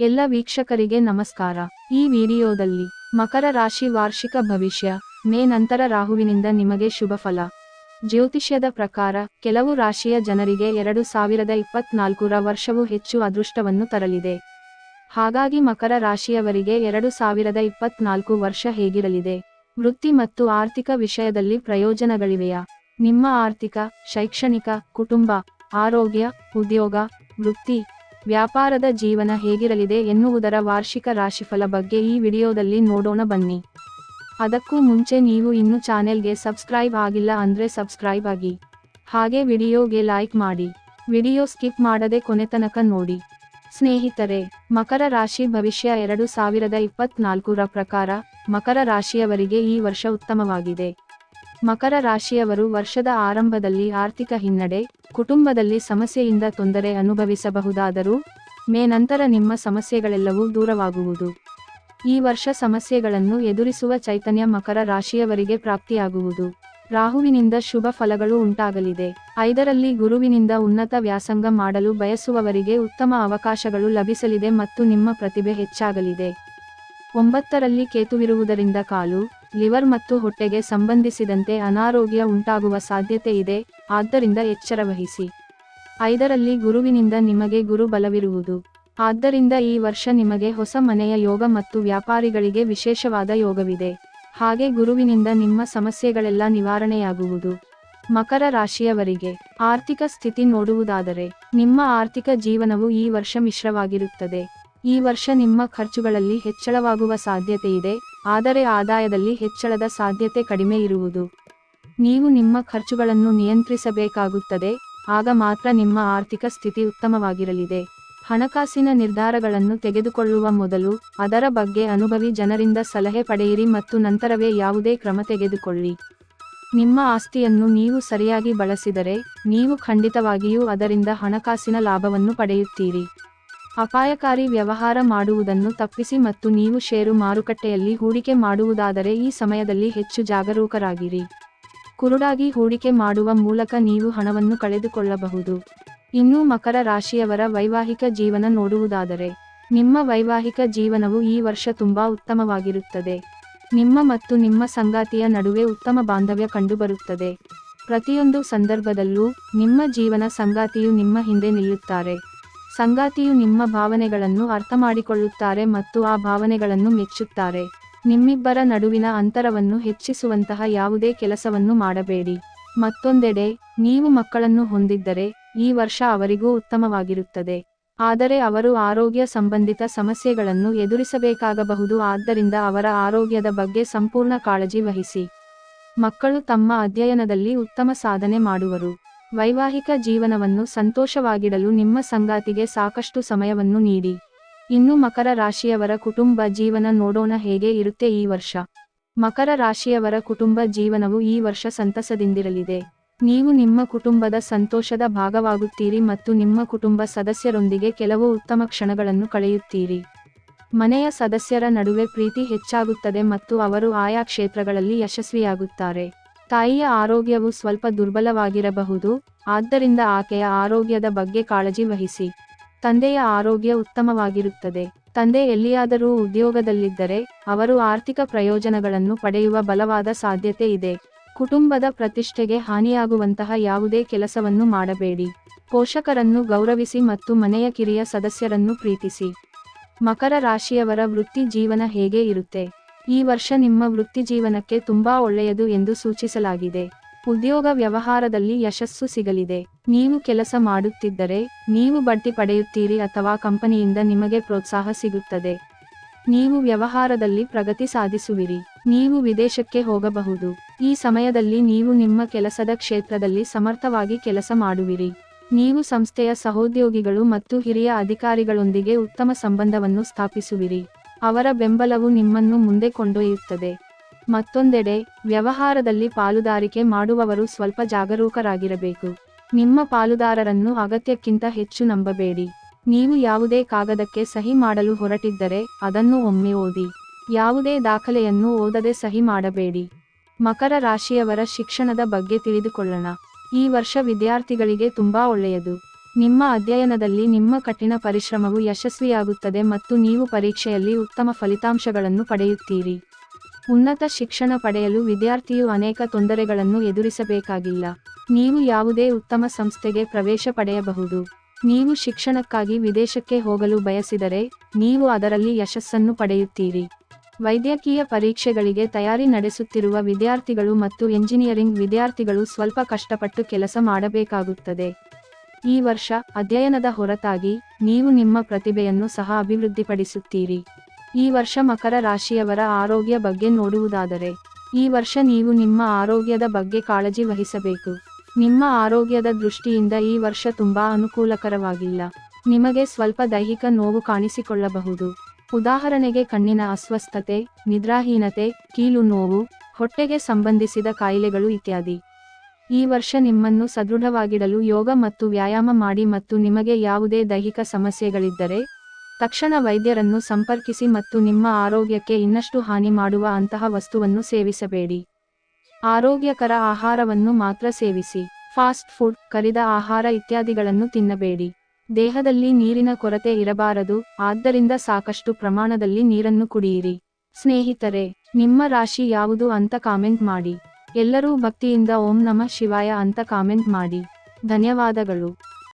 ಎಲ್ಲ ವೀಕ್ಷಕರಿಗೆ ನಮಸ್ಕಾರ. ಈ ವಿಡಿಯೋದಲ್ಲಿ ಮಕರ ರಾಶಿ ವಾರ್ಷಿಕ ಭವಿಷ್ಯ, ಮೇ ನಂತರ ರಾಹುವಿನಿಂದ ನಿಮಗೆ ಶುಭ ಫಲ. ಜ್ಯೋತಿಷ್ಯದ ಪ್ರಕಾರ, ಕೆಲವು ರಾಶಿಯ ಜನರಿಗೆ ಎರಡು ಸಾವಿರದ ಇಪ್ಪತ್ನಾಲ್ಕರ ವರ್ಷವು ಹೆಚ್ಚು ಅದೃಷ್ಟವನ್ನು ತರಲಿದೆ. ಹಾಗಾಗಿ ಮಕರ ರಾಶಿಯವರಿಗೆ ಎರಡು ಸಾವಿರದ ಇಪ್ಪತ್ನಾಲ್ಕು ವರ್ಷ ಹೇಗಿರಲಿದೆ? ವೃತ್ತಿ ಮತ್ತು ಆರ್ಥಿಕ ವಿಷಯದಲ್ಲಿ ಪ್ರಯೋಜನಗಳಿವೆಯಾ? ನಿಮ್ಮ ಆರ್ಥಿಕ, ಶೈಕ್ಷಣಿಕ, ಕುಟುಂಬ, ಆರೋಗ್ಯ, ಉದ್ಯೋಗ, ವೃತ್ತಿ ವ್ಯಾಪಾರದ ಜೀವನ ಹೇಗಿರಲಿದೆ ಎನ್ನುವುದರ ವಾರ್ಷಿಕ ರಾಶಿಫಲ ಬಗ್ಗೆ ಈ ವಿಡಿಯೋದಲ್ಲಿ ನೋಡೋಣ ಬನ್ನಿ. ಅದಕ್ಕೂ ಮುಂಚೆ ನೀವು ಇನ್ನು ಚಾನೆಲ್ಗೆ ಸಬ್ಸ್ಕ್ರೈಬ್ ಆಗಿಲ್ಲ ಅಂದ್ರೆ ಸಬ್ಸ್ಕ್ರೈಬ್ ಆಗಿ. ಹಾಗೆ ವಿಡಿಯೋಗೆ ಲೈಕ್ ಮಾಡಿ. ವಿಡಿಯೋ ಸ್ಕಿಪ್ ಮಾಡದೆ ಕೊನೆತನಕ ನೋಡಿ. ಸ್ನೇಹಿತರೆ, ಮಕರ ರಾಶಿ ಭವಿಷ್ಯ ಎರಡು ಸಾವಿರದ ಇಪ್ಪತ್ನಾಲ್ಕರ ಪ್ರಕಾರ ಮಕರ ರಾಶಿಯವರಿಗೆ ಈ ವರ್ಷ ಉತ್ತಮವಾಗಿದೆ. ಮಕರ ರಾಶಿಯವರು ವರ್ಷದ ಆರಂಭದಲ್ಲಿ ಆರ್ಥಿಕ ಹಿನ್ನಡೆ, ಕುಟುಂಬದಲ್ಲಿ ಸಮಸ್ಯೆಯಿಂದ ತೊಂದರೆ ಅನುಭವಿಸಬಹುದಾದರೂ, ಮೇ ನಂತರ ನಿಮ್ಮ ಸಮಸ್ಯೆಗಳೆಲ್ಲವೂ ದೂರವಾಗುವುದು. ಈ ವರ್ಷ ಸಮಸ್ಯೆಗಳನ್ನು ಎದುರಿಸುವ ಚೈತನ್ಯ ಮಕರ ರಾಶಿಯವರಿಗೆ ಪ್ರಾಪ್ತಿಯಾಗುವುದು. ರಾಹುವಿನಿಂದ ಶುಭ ಫಲಗಳು ಉಂಟಾಗಲಿದೆ. ಐದರಲ್ಲಿ ಗುರುವಿನಿಂದ ಉನ್ನತ ವ್ಯಾಸಂಗ ಮಾಡಲು ಬಯಸುವವರಿಗೆ ಉತ್ತಮ ಅವಕಾಶಗಳು ಲಭಿಸಲಿದೆ ಮತ್ತು ನಿಮ್ಮ ಪ್ರತಿಭೆ ಹೆಚ್ಚಾಗಲಿದೆ. ಒಂಬತ್ತರಲ್ಲಿ ಕೇತುವಿರುವುದರಿಂದ ಕಾಲು ಲಿವರ್ ಮತ್ತು ಹೊಟ್ಟೆಗೆ ಸಂಬಂಧಿಸಿದಂತೆ ಅನಾರೋಗ್ಯ ಉಂಟಾಗುವ ಸಾಧ್ಯತೆ ಇದೆ, ಆದ್ದರಿಂದ ಎಚ್ಚರ ವಹಿಸಿ. ಐದರಲ್ಲಿ ಗುರುವಿನಿಂದ ನಿಮಗೆ ಗುರು ಬಲವಿರುವುದು. ಆದ್ದರಿಂದ ಈ ವರ್ಷ ನಿಮಗೆ ಹೊಸ ಮನೆಯ ಯೋಗ ಮತ್ತು ವ್ಯಾಪಾರಿಗಳಿಗೆ ವಿಶೇಷವಾದ ಯೋಗವಿದೆ. ಹಾಗೆ ಗುರುವಿನಿಂದ ನಿಮ್ಮ ಸಮಸ್ಯೆಗಳೆಲ್ಲ ನಿವಾರಣೆಯಾಗುವುದು. ಮಕರ ರಾಶಿಯವರಿಗೆ ಆರ್ಥಿಕ ಸ್ಥಿತಿ ನೋಡುವುದಾದರೆ, ನಿಮ್ಮ ಆರ್ಥಿಕ ಜೀವನವು ಈ ವರ್ಷ ಮಿಶ್ರವಾಗಿರುತ್ತದೆ. ಈ ವರ್ಷ ನಿಮ್ಮ ಖರ್ಚುಗಳಲ್ಲಿ ಹೆಚ್ಚಳವಾಗುವ ಸಾಧ್ಯತೆಯಿದೆ, ಆದರೆ ಆದಾಯದಲ್ಲಿ ಹೆಚ್ಚಳದ ಸಾಧ್ಯತೆ ಕಡಿಮೆ ಇರುವುದು. ನೀವು ನಿಮ್ಮ ಖರ್ಚುಗಳನ್ನು ನಿಯಂತ್ರಿಸಬೇಕಾಗುತ್ತದೆ, ಆಗ ಮಾತ್ರ ನಿಮ್ಮ ಆರ್ಥಿಕ ಸ್ಥಿತಿ ಉತ್ತಮವಾಗಿರಲಿದೆ. ಹಣಕಾಸಿನ ನಿರ್ಧಾರಗಳನ್ನು ತೆಗೆದುಕೊಳ್ಳುವ ಮೊದಲು, ಅದರ ಬಗ್ಗೆ ಅನುಭವಿ ಜನರಿಂದ ಸಲಹೆ ಪಡೆಯಿರಿ ಮತ್ತು ನಂತರವೇ ಯಾವುದೇ ಕ್ರಮ ತೆಗೆದುಕೊಳ್ಳಿ. ನಿಮ್ಮ ಆಸ್ತಿಯನ್ನು ನೀವು ಸರಿಯಾಗಿ ಬಳಸಿದರೆ, ನೀವು ಖಂಡಿತವಾಗಿಯೂ ಅದರಿಂದ ಹಣಕಾಸಿನ ಲಾಭವನ್ನು ಪಡೆಯುತ್ತೀರಿ. ಅಪಾಯಕಾರಿ ವ್ಯವಹಾರ ಮಾಡುವುದನ್ನು ತಪ್ಪಿಸಿ ಮತ್ತು ನೀವು ಷೇರು ಮಾರುಕಟ್ಟೆಯಲ್ಲಿ ಹೂಡಿಕೆ ಮಾಡುವುದಾದರೆ ಈ ಸಮಯದಲ್ಲಿ ಹೆಚ್ಚು ಜಾಗರೂಕರಾಗಿರಿ. ಕುರುಡಾಗಿ ಹೂಡಿಕೆ ಮಾಡುವ ಮೂಲಕ ನೀವು ಹಣವನ್ನು ಕಳೆದುಕೊಳ್ಳಬಹುದು. ಇನ್ನೂ ಮಕರ ರಾಶಿಯವರ ವೈವಾಹಿಕ ಜೀವನ ನೋಡುವುದಾದರೆ, ನಿಮ್ಮ ವೈವಾಹಿಕ ಜೀವನವು ಈ ವರ್ಷ ತುಂಬಾ ಉತ್ತಮವಾಗಿರುತ್ತದೆ. ನಿಮ್ಮ ಮತ್ತು ನಿಮ್ಮ ಸಂಗಾತಿಯ ನಡುವೆ ಉತ್ತಮ ಬಾಂಧವ್ಯ ಕಂಡುಬರುತ್ತದೆ. ಪ್ರತಿಯೊಂದು ಸಂದರ್ಭದಲ್ಲೂ ನಿಮ್ಮ ಜೀವನ ಸಂಗಾತಿಯು ನಿಮ್ಮ ಹಿಂದೆ ನಿಲ್ಲುತ್ತಾರೆ. ಸಂಗಾತಿಯು ನಿಮ್ಮ ಭಾವನೆಗಳನ್ನು ಅರ್ಥಮಾಡಿಕೊಳ್ಳುತ್ತಾರೆ ಮತ್ತು ಆ ಭಾವನೆಗಳನ್ನು ಮೆಚ್ಚುತ್ತಾರೆ. ನಿಮ್ಮಿಬ್ಬರ ನಡುವಿನ ಅಂತರವನ್ನು ಹೆಚ್ಚಿಸುವಂತಹ ಯಾವುದೇ ಕೆಲಸವನ್ನು ಮಾಡಬೇಡಿ. ಮತ್ತೊಂದೆಡೆ, ನೀವು ಮಕ್ಕಳನ್ನು ಹೊಂದಿದ್ದರೆ, ಈ ವರ್ಷ ಅವರಿಗೂ ಉತ್ತಮವಾಗಿರುತ್ತದೆ. ಆದರೆ ಅವರು ಆರೋಗ್ಯ ಸಂಬಂಧಿತ ಸಮಸ್ಯೆಗಳನ್ನು ಎದುರಿಸಬೇಕಾಗಬಹುದು, ಆದ್ದರಿಂದ ಅವರ ಆರೋಗ್ಯದ ಬಗ್ಗೆ ಸಂಪೂರ್ಣ ಕಾಳಜಿ ವಹಿಸಿ. ಮಕ್ಕಳು ತಮ್ಮ ಅಧ್ಯಯನದಲ್ಲಿ ಉತ್ತಮ ಸಾಧನೆ ಮಾಡುವರು. ವೈವಾಹಿಕ ಜೀವನವನ್ನು ಸಂತೋಷವಾಗಿಡಲು ನಿಮ್ಮ ಸಂಗಾತಿಗೆ ಸಾಕಷ್ಟು ಸಮಯವನ್ನು ನೀಡಿ. ಇನ್ನು ಮಕರ ರಾಶಿಯವರ ಕುಟುಂಬ ಜೀವನ ನೋಡೋಣ ಹೇಗೆ ಇರುತ್ತೆ ಈ ವರ್ಷ. ಮಕರ ರಾಶಿಯವರ ಕುಟುಂಬ ಜೀವನವು ಈ ವರ್ಷ ಸಂತಸದಿಂದಿರಲಿದೆ. ನೀವು ನಿಮ್ಮ ಕುಟುಂಬದ ಸಂತೋಷದ ಭಾಗವಾಗುತ್ತೀರಿ ಮತ್ತು ನಿಮ್ಮ ಕುಟುಂಬ ಸದಸ್ಯರೊಂದಿಗೆ ಕೆಲವು ಉತ್ತಮ ಕ್ಷಣಗಳನ್ನು ಕಳೆಯುತ್ತೀರಿ. ಮನೆಯ ಸದಸ್ಯರ ನಡುವೆ ಪ್ರೀತಿ ಹೆಚ್ಚಾಗುತ್ತದೆ ಮತ್ತು ಅವರು ಆಯಾ ಕ್ಷೇತ್ರಗಳಲ್ಲಿ ಯಶಸ್ವಿಯಾಗುತ್ತಾರೆ. ತಾಯಿಯ ಆರೋಗ್ಯವು ಸ್ವಲ್ಪ ದುರ್ಬಲವಾಗಿರಬಹುದು, ಆದ್ದರಿಂದ ಆಕೆಯ ಆರೋಗ್ಯದ ಬಗ್ಗೆ ಕಾಳಜಿ ವಹಿಸಿ. ತಂದೆಯ ಆರೋಗ್ಯ ಉತ್ತಮವಾಗಿರುತ್ತದೆ. ತಂದೆ ಎಲ್ಲಿಯಾದರೂ ಉದ್ಯೋಗದಲ್ಲಿದ್ದರೆ, ಅವರು ಆರ್ಥಿಕ ಪ್ರಯೋಜನಗಳನ್ನು ಪಡೆಯುವ ಬಲವಾದ ಸಾಧ್ಯತೆ ಇದೆ. ಕುಟುಂಬದ ಪ್ರತಿಷ್ಠೆಗೆ ಹಾನಿಯಾಗುವಂತಹ ಯಾವುದೇ ಕೆಲಸವನ್ನು ಮಾಡಬೇಡಿ. ಪೋಷಕರನ್ನು ಗೌರವಿಸಿ ಮತ್ತು ಮನೆಯ ಕಿರಿಯ ಸದಸ್ಯರನ್ನು ಪ್ರೀತಿಸಿ. ಮಕರ ರಾಶಿಯವರ ವೃತ್ತಿ ಜೀವನ ಹೇಗೆ ಇರುತ್ತೆ? ಈ ವರ್ಷ ನಿಮ್ಮ ವೃತ್ತಿ ಜೀವನಕ್ಕೆ ತುಂಬಾ ಒಳ್ಳೆಯದು ಎಂದು ಸೂಚಿಸಲಾಗಿದೆ. ಉದ್ಯೋಗ ವ್ಯವಹಾರದಲ್ಲಿ ಯಶಸ್ಸು ಸಿಗಲಿದೆ. ನೀವು ಕೆಲಸ ಮಾಡುತ್ತಿದ್ದರೆ, ನೀವು ಬಡ್ತಿ ಪಡೆಯುತ್ತೀರಿ ಅಥವಾ ಕಂಪನಿಯಿಂದ ನಿಮಗೆ ಪ್ರೋತ್ಸಾಹ ಸಿಗುತ್ತದೆ. ನೀವು ವ್ಯವಹಾರದಲ್ಲಿ ಪ್ರಗತಿ ಸಾಧಿಸುವಿರಿ. ನೀವು ವಿದೇಶಕ್ಕೆ ಹೋಗಬಹುದು. ಈ ಸಮಯದಲ್ಲಿ ನೀವು ನಿಮ್ಮ ಕೆಲಸದ ಕ್ಷೇತ್ರದಲ್ಲಿ ಸಮರ್ಥವಾಗಿ ಕೆಲಸ ಮಾಡುವಿರಿ. ನೀವು ಸಂಸ್ಥೆಯ ಸಹೋದ್ಯೋಗಿಗಳು ಮತ್ತು ಹಿರಿಯ ಅಧಿಕಾರಿಗಳೊಂದಿಗೆ ಉತ್ತಮ ಸಂಬಂಧವನ್ನು ಸ್ಥಾಪಿಸುವಿರಿ. ಅವರ ಬೆಂಬಲವು ನಿಮ್ಮನ್ನು ಮುಂದೆ ಕೊಂಡೊಯ್ಯುತ್ತದೆ. ಮತ್ತೊಂದೆಡೆ, ವ್ಯವಹಾರದಲ್ಲಿ ಪಾಲುದಾರಿಕೆ ಮಾಡುವವರು ಸ್ವಲ್ಪ ಜಾಗರೂಕರಾಗಿರಬೇಕು. ನಿಮ್ಮ ಪಾಲುದಾರರನ್ನು ಅಗತ್ಯಕ್ಕಿಂತ ಹೆಚ್ಚು ನಂಬಬೇಡಿ. ನೀವು ಯಾವುದೇ ಕಾಗದಕ್ಕೆ ಸಹಿ ಮಾಡಲು ಹೊರಟಿದ್ದರೆ ಅದನ್ನು ಒಮ್ಮೆ ಓದಿ. ಯಾವುದೇ ದಾಖಲೆಯನ್ನು ಓದದೆ ಸಹಿ ಮಾಡಬೇಡಿ. ಮಕರ ರಾಶಿಯವರ ಶಿಕ್ಷಣದ ಬಗ್ಗೆ ತಿಳಿದುಕೊಳ್ಳೋಣ. ಈ ವರ್ಷ ವಿದ್ಯಾರ್ಥಿಗಳಿಗೆ ತುಂಬಾ ಒಳ್ಳೆಯದು. ನಿಮ್ಮ ಅಧ್ಯಯನದಲ್ಲಿ ನಿಮ್ಮ ಕಠಿಣ ಪರಿಶ್ರಮವು ಯಶಸ್ವಿಯಾಗುತ್ತದೆ ಮತ್ತು ನೀವು ಪರೀಕ್ಷೆಯಲ್ಲಿ ಉತ್ತಮ ಫಲಿತಾಂಶಗಳನ್ನು ಪಡೆಯುತ್ತೀರಿ. ಉನ್ನತ ಶಿಕ್ಷಣ ಪಡೆಯಲು ವಿದ್ಯಾರ್ಥಿಯು ಅನೇಕ ತೊಂದರೆಗಳನ್ನು ಎದುರಿಸಬೇಕಾಗಿಲ್ಲ. ನೀವು ಯಾವುದೇ ಉತ್ತಮ ಸಂಸ್ಥೆಗೆ ಪ್ರವೇಶ ಪಡೆಯಬಹುದು. ನೀವು ಶಿಕ್ಷಣಕ್ಕಾಗಿ ವಿದೇಶಕ್ಕೆ ಹೋಗಲು ಬಯಸಿದರೆ, ನೀವು ಅದರಲ್ಲಿ ಯಶಸ್ಸನ್ನು ಪಡೆಯುತ್ತೀರಿ. ವೈದ್ಯಕೀಯ ಪರೀಕ್ಷೆಗಳಿಗೆ ತಯಾರಿ ನಡೆಸುತ್ತಿರುವ ವಿದ್ಯಾರ್ಥಿಗಳು ಮತ್ತು ಎಂಜಿನಿಯರಿಂಗ್ ವಿದ್ಯಾರ್ಥಿಗಳು ಸ್ವಲ್ಪ ಕಷ್ಟಪಟ್ಟು ಕೆಲಸ ಮಾಡಬೇಕಾಗುತ್ತದೆ. ಈ ವರ್ಷ ಅಧ್ಯಯನದ ಹೊರತಾಗಿ ನೀವು ನಿಮ್ಮ ಪ್ರತಿಭೆಯನ್ನು ಸಹ ಅಭಿವೃದ್ಧಿಪಡಿಸುತ್ತೀರಿ. ಈ ವರ್ಷ ಮಕರ ರಾಶಿಯವರ ಆರೋಗ್ಯ ಬಗ್ಗೆ ನೋಡುವುದಾದರೆ, ಈ ವರ್ಷ ನೀವು ನಿಮ್ಮ ಆರೋಗ್ಯದ ಬಗ್ಗೆ ಕಾಳಜಿ ವಹಿಸಬೇಕು. ನಿಮ್ಮ ಆರೋಗ್ಯದ ದೃಷ್ಟಿಯಿಂದ ಈ ವರ್ಷ ತುಂಬಾ ಅನುಕೂಲಕರವಾಗಿಲ್ಲ. ನಿಮಗೆ ಸ್ವಲ್ಪ ದೈಹಿಕ ನೋವು ಕಾಣಿಸಿಕೊಳ್ಳಬಹುದು. ಉದಾಹರಣೆಗೆ ಕಣ್ಣಿನ ಅಸ್ವಸ್ಥತೆ, ನಿದ್ರಾಹೀನತೆ, ಕೀಲು ನೋವು, ಹೊಟ್ಟೆಗೆ ಸಂಬಂಧಿಸಿದ ಕಾಯಿಲೆಗಳು ಇತ್ಯಾದಿ. ಈ ವರ್ಷ ನಿಮ್ಮನ್ನು ಸದೃಢವಾಗಿಡಲು ಯೋಗ ಮತ್ತು ವ್ಯಾಯಾಮ ಮಾಡಿ ಮತ್ತು ನಿಮಗೆ ಯಾವುದೇ ದೈಹಿಕ ಸಮಸ್ಯೆಗಳಿದ್ದರೆ ತಕ್ಷಣ ವೈದ್ಯರನ್ನು ಸಂಪರ್ಕಿಸಿ ಮತ್ತು ನಿಮ್ಮ ಆರೋಗ್ಯಕ್ಕೆ ಇನ್ನಷ್ಟು ಹಾನಿ ಮಾಡುವ ಅಂತಹ ವಸ್ತುವನ್ನು ಸೇವಿಸಬೇಡಿ. ಆರೋಗ್ಯಕರ ಆಹಾರವನ್ನು ಮಾತ್ರ ಸೇವಿಸಿ. ಫಾಸ್ಟ್ ಫುಡ್, ಕರಿದ ಆಹಾರ ಇತ್ಯಾದಿಗಳನ್ನು ತಿನ್ನಬೇಡಿ. ದೇಹದಲ್ಲಿ ನೀರಿನ ಕೊರತೆ ಇರಬಾರದು, ಆದ್ದರಿಂದ ಸಾಕಷ್ಟು ಪ್ರಮಾಣದಲ್ಲಿ ನೀರನ್ನು ಕುಡಿಯಿರಿ. ಸ್ನೇಹಿತರೆ, ನಿಮ್ಮ ರಾಶಿ ಯಾವುದು ಅಂತ ಕಾಮೆಂಟ್ ಮಾಡಿ. ಎಲ್ಲರೂ ಭಕ್ತಿಯಿಂದ ಓಂ ನಮಃ ಶಿವಾಯ ಅಂತ ಕಾಮೆಂಟ್ ಮಾಡಿ. ಧನ್ಯವಾದಗಳು.